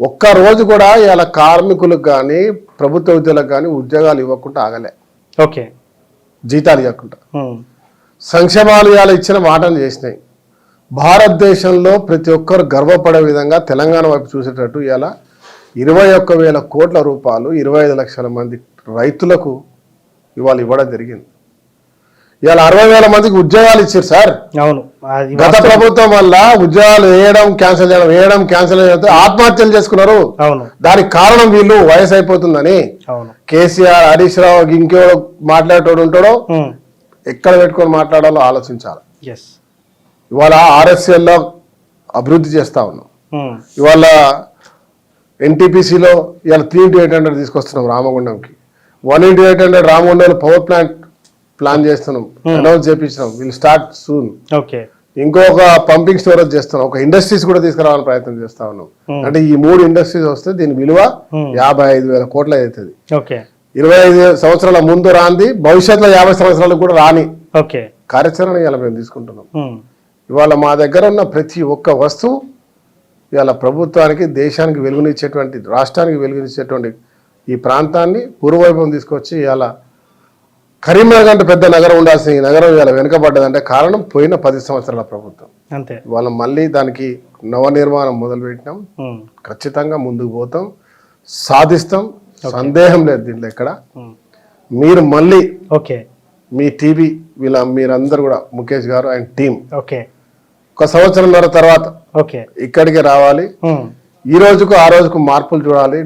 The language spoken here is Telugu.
ఒక్క రోజు కూడా ఇలా కార్మికులకు కానీ ప్రభుత్వ ఉద్యోగులకు కానీ ఉద్యోగాలు ఇవ్వకుండా ఆగలే. ఓకే. జీతాలు ఇవ్వకుండా. సంక్షేమాలు ఇవాళ ఇచ్చిన మాటలు చేసినాయి. భారతదేశంలో ప్రతి ఒక్కరు గర్వపడే విధంగా తెలంగాణ వైపు చూసేటట్టు ఇలా ఇరవై ఒక్క వేల కోట్ల రూపాయలు ఇరవై ఐదు లక్షల మంది రైతులకు ఇవాళ ఇవ్వడం జరిగింది. ఇవాళ అరవై వేల మందికి ఉద్యోగాలు ఇచ్చారు సార్. అవును. గత. ప్రభుత్వం వల్ల ఉద్యోగాలు వేయడం క్యాన్సిల్ చేయడం వేయడం క్యాన్సిల్ చేయడం ఆత్మహత్యలు చేసుకున్నారు. అవును. దానికి కారణం వీళ్ళు వయసు అయిపోతుందని. అవును. కేసీఆర్ హరీష్ రావు ఇంకో మాట్లాడేటోడు ఉంటాడో. ఎక్కడ పెట్టుకొని మాట్లాడాలో ఆలోచించాలి. ఇవాళ ఆర్ఎస్ఎల్లో అభివృద్ధి చేస్తా ఉన్నాం. ఇవాళ ఎన్టీపీసీలో ఇవాళ త్రీ ఇంటూ ఎయిట్ హండ్రెడ్ తీసుకొస్తున్నాం రామగుండంకి. వన్ ఇంటూ ఎయిట్ హండ్రెడ్ రామగుండంలో పవర్ ప్లాంట్ ప్లాన్ చేస్తున్నాం announce చేపించినాం. Will start soon okay. ఇంకొక పంపింగ్ స్టోరేజ్ చేస్తున్నాం. ఒక ఇండస్ట్రీస్ కూడా తీసుకురావాలని ప్రయత్నం చేస్తా ఉన్నాం. అంటే ఈ మూడు ఇండస్ట్రీస్ వస్తే దీని విలువ యాభై ఐదు వేల కోట్ల అవుతుంది. ఇరవై ఐదు సంవత్సరాల ముందు రాంది భవిష్యత్తులో యాభై సంవత్సరాలకు కూడా రాని కార్యాచరణ ఇలా మేము తీసుకుంటున్నాం. ఇవాళ మా దగ్గర ఉన్న ప్రతి ఒక్క వస్తువు ఇవాళ ప్రభుత్వానికి దేశానికి వెలుగునిచ్చేటువంటి రాష్ట్రానికి వెలుగునిచ్చేటువంటి ఈ ప్రాంతాన్ని పూర్వవైభవం తీసుకొచ్చి ఇవాళ కరీంనగర్ అంటే పెద్ద నగరం ఉండాల్సిన ఈ నగరం ఇవాళ వెనుకబడ్డదంటే కారణం పోయిన పది సంవత్సరాల ప్రభుత్వం. అంతే. ఇవాళ మళ్ళీ దానికి నవనిర్మాణం మొదలుపెట్టినాం. ఖచ్చితంగా ముందుకు పోతాం. సాధిస్తాం. సందేహం లేదు దీంట్లో ఎక్కడ. మీరు మళ్ళీ ఓకే. మీ టీవీ వీళ్ళ మీరందరూ కూడా ముఖేష్ గారు అండ్ టీం ఓకే. ఒక సంవత్సరంన్నర తర్వాత ఓకే. ఇక్కడికి రావాలి. ఈ రోజుకు ఆ రోజుకు మార్పులు చూడాలి.